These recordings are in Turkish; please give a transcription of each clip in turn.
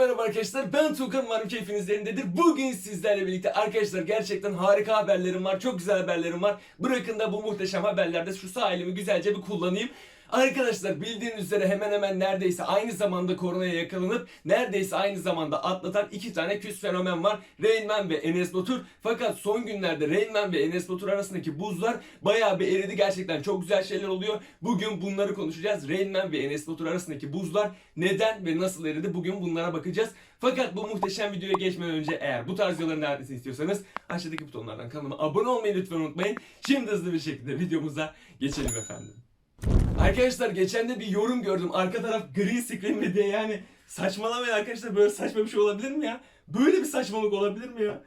merhaba arkadaşlar. Ben Tuğkan umarım keyfiniz yerindedir. Bugün sizlerle birlikte arkadaşlar gerçekten harika haberlerim var. Çok güzel haberlerim var. Bırakın da bu muhteşem haberlerde şu sağ elimi güzelce bir kullanayım. Arkadaşlar bildiğiniz üzere hemen hemen neredeyse aynı zamanda koronaya yakalanıp neredeyse aynı zamanda atlatan iki tane küs fenomen var. Rain Man ve Enes Batur. Fakat son günlerde Rain Man ve Enes Batur arasındaki buzlar bayağı bir eridi. Gerçekten çok güzel şeyler oluyor. Bugün bunları konuşacağız. Rain Man ve Enes Batur arasındaki buzlar neden ve nasıl eridi? Bugün bunlara bakacağız. Fakat bu muhteşem videoya geçmeden önce eğer bu tarz videoların etmesini istiyorsanız aşağıdaki butonlardan kanalıma abone olmayı lütfen unutmayın. Şimdi hızlı bir şekilde videomuza geçelim efendim. Arkadaşlar geçen de bir yorum gördüm. Arka taraf green screen diye yani saçmalamayın arkadaşlar böyle saçma bir şey olabilir mi ya? Böyle bir saçmalık olabilir mi ya?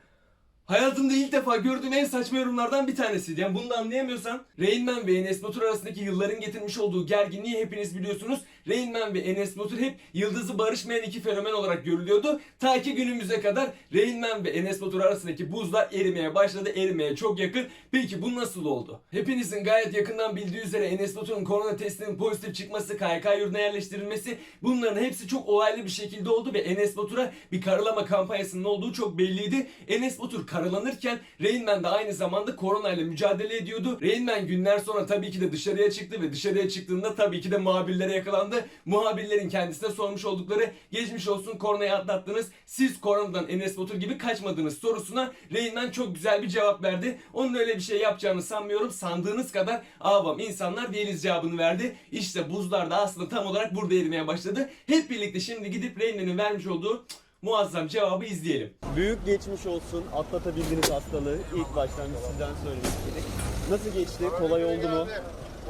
Hayatımda ilk defa gördüğüm en saçma yorumlardan bir tanesiydi. Yani bunu da anlayamıyorsan Rain Man ve Enes Batur arasındaki yılların getirmiş olduğu gerginliği hepiniz biliyorsunuz. Rain Man ve Enes Batur hep yıldızı barışmayan iki fenomen olarak görülüyordu. Ta ki günümüze kadar Rain Man ve Enes Batur arasındaki buzlar erimeye başladı. Erimeye çok yakın. Peki bu nasıl oldu? Hepinizin gayet yakından bildiği üzere Enes Batur'un korona testinin pozitif çıkması, KYK yurduna yerleştirilmesi bunların hepsi çok olaylı bir şekilde oldu ve Enes Batur'a bir karalama kampanyasının olduğu çok belliydi. Enes Batur karalanırken Rain Man de aynı zamanda koronayla mücadele ediyordu. Rain Man günler sonra tabii ki de dışarıya çıktı ve dışarıya çıktığında tabii ki de muhabirlere yakalandı. Muhabirlerin kendisine sormuş oldukları geçmiş olsun koronayı atlattınız. Siz koronadan Enes Batur gibi kaçmadınız sorusuna Man çok güzel bir cevap verdi. Onun öyle bir şey yapacağını sanmıyorum. Sandığınız kadar avam insanlar değiliz cevabını verdi. İşte buzlar da aslında tam olarak burada erimeye başladı. Hep birlikte şimdi gidip Man'in vermiş olduğu muazzam cevabı izleyelim. Büyük geçmiş olsun. Atlatabildiğiniz hastalığı ilk baştan sizden söylemek istedik. Nasıl geçti? Kolay oldu mu?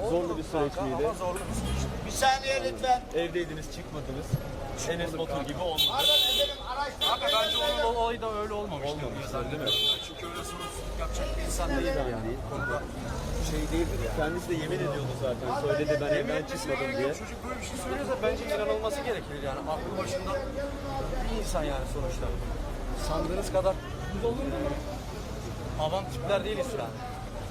Zorlu bir süreç miydi? Bir saniye lütfen. Evdeydiniz, çıkmadınız. Enes Batur gibi olmadı. Pardon efendim araçtan Abi bence onun olayı da öyle olmamıştı. Olmamıştı değil mi? Çünkü öyle sorumsuzluk yapacak bir insan değil yani. Konuda şey değildir yani. Kendisi de yemin ediyordu zaten. Söyledi ben evden çıkmadım diye. Çocuk böyle bir şey söylüyorsa bence inanılması gerekir yani. Aklı başında bir insan yani sonuçta. Sandığınız kadar avam tipler değiliz yani.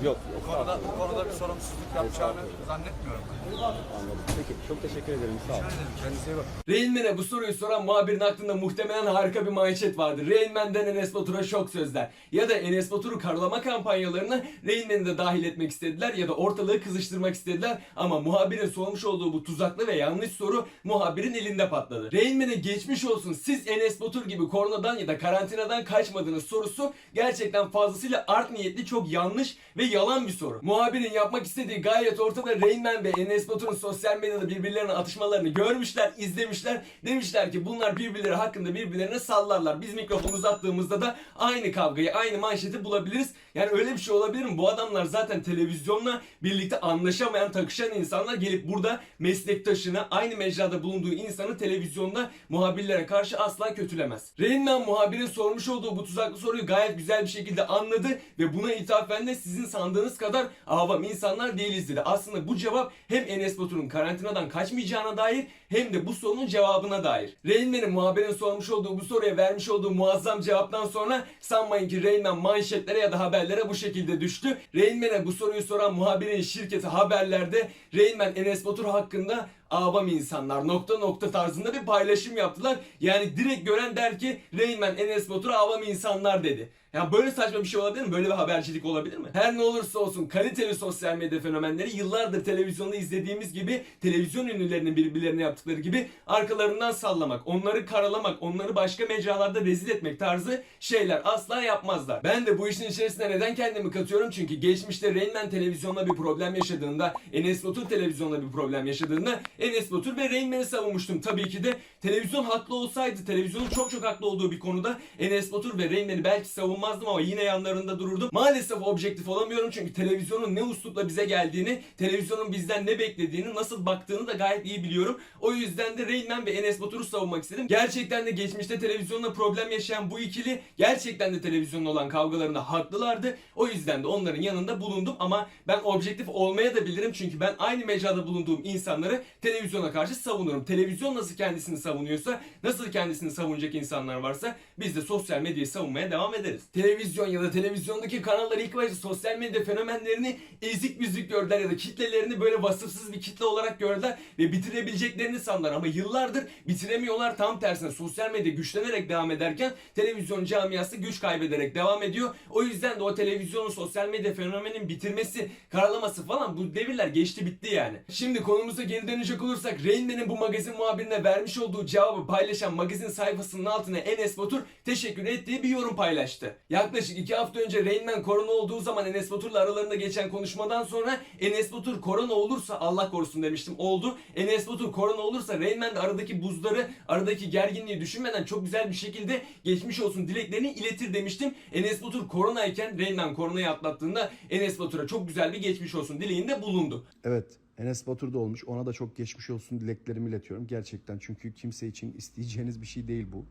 Yok. Bu konuda, bu konuda bir sorumsuzluk yapacağını zannetmiyorum. Anladım. Peki çok teşekkür ederim. Sağ olun. Kendisi iyi bak. Rain Man'e bu soruyu soran muhabirin aklında muhtemelen harika bir manşet vardı. Rain Man'den Enes Batur'a şok sözler. Ya da Enes Batur'u karalama kampanyalarına Rain Man'i de dahil etmek istediler ya da ortalığı kızıştırmak istediler. Ama muhabirin sormuş olduğu bu tuzaklı ve yanlış soru muhabirin elinde patladı. Rain Man'e geçmiş olsun siz Enes Batur gibi koronadan ya da karantinadan kaçmadınız sorusu gerçekten fazlasıyla art niyetli çok yanlış ve yalan bir soru. Muhabirin yapmak istediği gayet ortada. Rain Man ve Enes Batur'un sosyal medyada birbirlerine atışmalarını görmüşler, izlemişler. Demişler ki bunlar birbirleri hakkında birbirlerine sallarlar. Biz mikrofonu uzattığımızda da aynı kavgayı, aynı manşeti bulabiliriz. Yani öyle bir şey olabilir mi? Bu adamlar zaten televizyonla birlikte anlaşamayan, takışan insanlar gelip burada meslektaşını, aynı mecrada bulunduğu insanı televizyonda muhabirlere karşı asla kötülemez. Rain Man muhabirin sormuş olduğu bu tuzaklı soruyu gayet güzel bir şekilde anladı ve buna ithafen de sizin sandığınız kadar avam insanlar değiliz dedi. Aslında bu cevap hem Enes Batur'un karantinadan kaçmayacağına dair hem de bu sorunun cevabına dair. Rain Man'in muhabirin sormuş olduğu bu soruya vermiş olduğu muazzam cevaptan sonra sanmayın ki Rain Man manşetlere ya da haberlere bu şekilde düştü. Rain Man'e bu soruyu soran muhabirin şirketi haberlerde Rain Man Enes Batur hakkında avam insanlar nokta nokta tarzında bir paylaşım yaptılar. Yani direkt gören der ki Rain Man Enes Batur avam insanlar dedi. Ya böyle saçma bir şey olabilir mi? Böyle bir habercilik olabilir mi? Her ne olursa olsun kaliteli sosyal medya fenomenleri yıllardır televizyonda izlediğimiz gibi televizyon ünlülerinin birbirlerine yaptıkları gibi arkalarından sallamak, onları karalamak, onları başka mecralarda rezil etmek tarzı şeyler asla yapmazlar. Ben de bu işin içerisine neden kendimi katıyorum? Çünkü geçmişte Rain Man televizyonla bir problem yaşadığında, Enes Batur televizyonla bir problem yaşadığında Enes Batur ve Rain savunmuştum. Tabii ki de televizyon haklı olsaydı, televizyonun çok çok haklı olduğu bir konuda Enes Batur ve Rain belki savunmazdım ama yine yanlarında dururdum. Maalesef objektif olamıyorum çünkü televizyonun ne uslupla bize geldiğini, televizyonun bizden ne beklediğini, nasıl baktığını da gayet iyi biliyorum. O yüzden de Rain ve Enes Batur'u savunmak istedim. Gerçekten de geçmişte televizyonla problem yaşayan bu ikili gerçekten de televizyonla olan kavgalarında haklılardı. O yüzden de onların yanında bulundum ama ben objektif olmaya da bilirim çünkü ben aynı mecrada bulunduğum insanları televizyona karşı savunurum. Televizyon nasıl kendisini savunuyorsa, nasıl kendisini savunacak insanlar varsa biz de sosyal medyayı savunmaya devam ederiz. Televizyon ya da televizyondaki kanallar ilk başta sosyal medya fenomenlerini ezik büzük gördüler ya da kitlelerini böyle vasıfsız bir kitle olarak gördüler ve bitirebileceklerini sandılar ama yıllardır bitiremiyorlar tam tersine sosyal medya güçlenerek devam ederken televizyon camiası güç kaybederek devam ediyor. O yüzden de o televizyonun sosyal medya fenomenin bitirmesi, karalaması falan bu devirler geçti bitti yani. Şimdi konumuza geri dönecek olursak Rain bu magazin muhabirine vermiş olduğu cevabı paylaşan magazin sayfasının altına Enes Batur teşekkür ettiği bir yorum paylaştı. Yaklaşık iki hafta önce Rain korona olduğu zaman Enes Batur'la aralarında geçen konuşmadan sonra Enes Batur korona olursa Allah korusun demiştim oldu. Enes Batur korona olursa Rain aradaki buzları, aradaki gerginliği düşünmeden çok güzel bir şekilde geçmiş olsun dileklerini iletir demiştim. Enes Batur koronayken Rain Man koronayı atlattığında Enes Batur'a çok güzel bir geçmiş olsun dileğinde bulundu. Evet Enes Batur da olmuş. Ona da çok geçmiş olsun dileklerimi iletiyorum. Gerçekten çünkü kimse için isteyeceğiniz bir şey değil bu.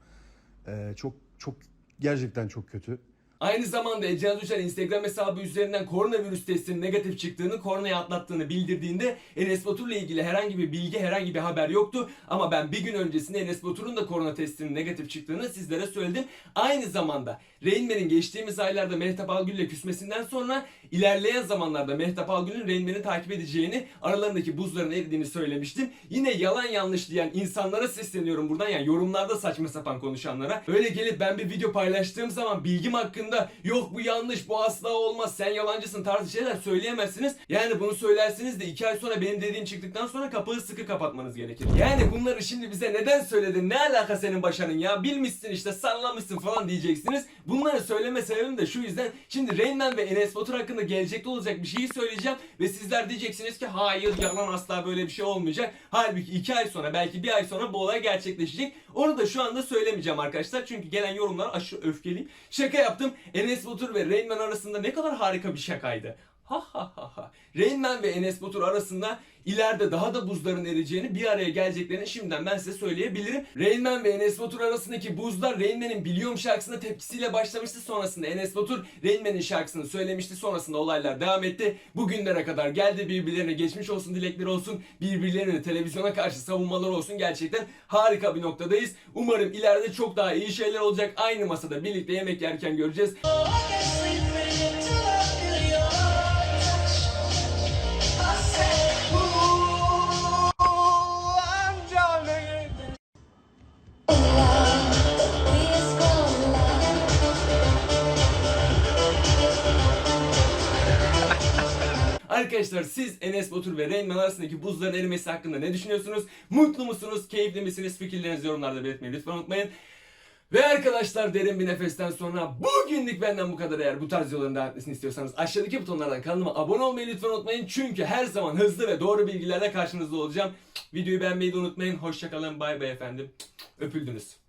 Ee, çok çok gerçekten çok kötü. Aynı zamanda Ece Uçar Instagram hesabı üzerinden koronavirüs testinin negatif çıktığını, koronayı atlattığını bildirdiğinde Enes Batur'la ilgili herhangi bir bilgi, herhangi bir haber yoktu. Ama ben bir gün öncesinde Enes Batur'un da korona testinin negatif çıktığını sizlere söyledim. Aynı zamanda Rain Man'in geçtiğimiz aylarda Mehtap Algül'le küsmesinden sonra ilerleyen zamanlarda Mehtap Algül'ün Rain Man'i takip edeceğini, aralarındaki buzların eridiğini söylemiştim. Yine yalan yanlış diyen insanlara sesleniyorum buradan yani yorumlarda saçma sapan konuşanlara. Öyle gelip ben bir video paylaştığım zaman bilgim hakkında yok bu yanlış bu asla olmaz sen yalancısın tarzı şeyler söyleyemezsiniz. Yani bunu söylersiniz de iki ay sonra benim dediğim çıktıktan sonra kapıyı sıkı kapatmanız gerekir. Yani bunları şimdi bize neden söyledin ne alaka senin başarın ya bilmişsin işte sallamışsın falan diyeceksiniz. Bunları söyleme sebebim de şu yüzden şimdi Rain Man ve Enes Batur hakkında gelecekte olacak bir şeyi söyleyeceğim ve sizler diyeceksiniz ki hayır yalan asla böyle bir şey olmayacak. Halbuki iki ay sonra belki bir ay sonra bu olay gerçekleşecek. Onu da şu anda söylemeyeceğim arkadaşlar çünkü gelen yorumlar aşırı öfkeliyim. Şaka yaptım. Enes Batur ve Rain arasında ne kadar harika bir şakaydı. Ha. Rain Man ve Enes Batur arasında ileride daha da buzların eriyeceğini bir araya geleceklerini şimdiden ben size söyleyebilirim. Rain Man ve Enes Batur arasındaki buzlar Rain Man'in Biliyorum şarkısına tepkisiyle başlamıştı. Sonrasında Enes Batur Rain Man'in şarkısını söylemişti. Sonrasında olaylar devam etti. Bugünlere kadar geldi birbirlerine geçmiş olsun dilekleri olsun. Birbirlerine televizyona karşı savunmaları olsun. Gerçekten harika bir noktadayız. Umarım ileride çok daha iyi şeyler olacak. Aynı masada birlikte yemek yerken göreceğiz. Arkadaşlar siz Enes Batur ve Rain arasındaki buzların erimesi hakkında ne düşünüyorsunuz? Mutlu musunuz? Keyifli misiniz? Fikirlerinizi yorumlarda belirtmeyi lütfen unutmayın. Ve arkadaşlar derin bir nefesten sonra bugünlük benden bu kadar eğer bu tarz videoların devam etmesini istiyorsanız aşağıdaki butonlardan kanalıma abone olmayı lütfen unutmayın. Çünkü her zaman hızlı ve doğru bilgilerle karşınızda olacağım. Videoyu beğenmeyi de unutmayın. Hoşçakalın. Bay bay efendim. Öpüldünüz.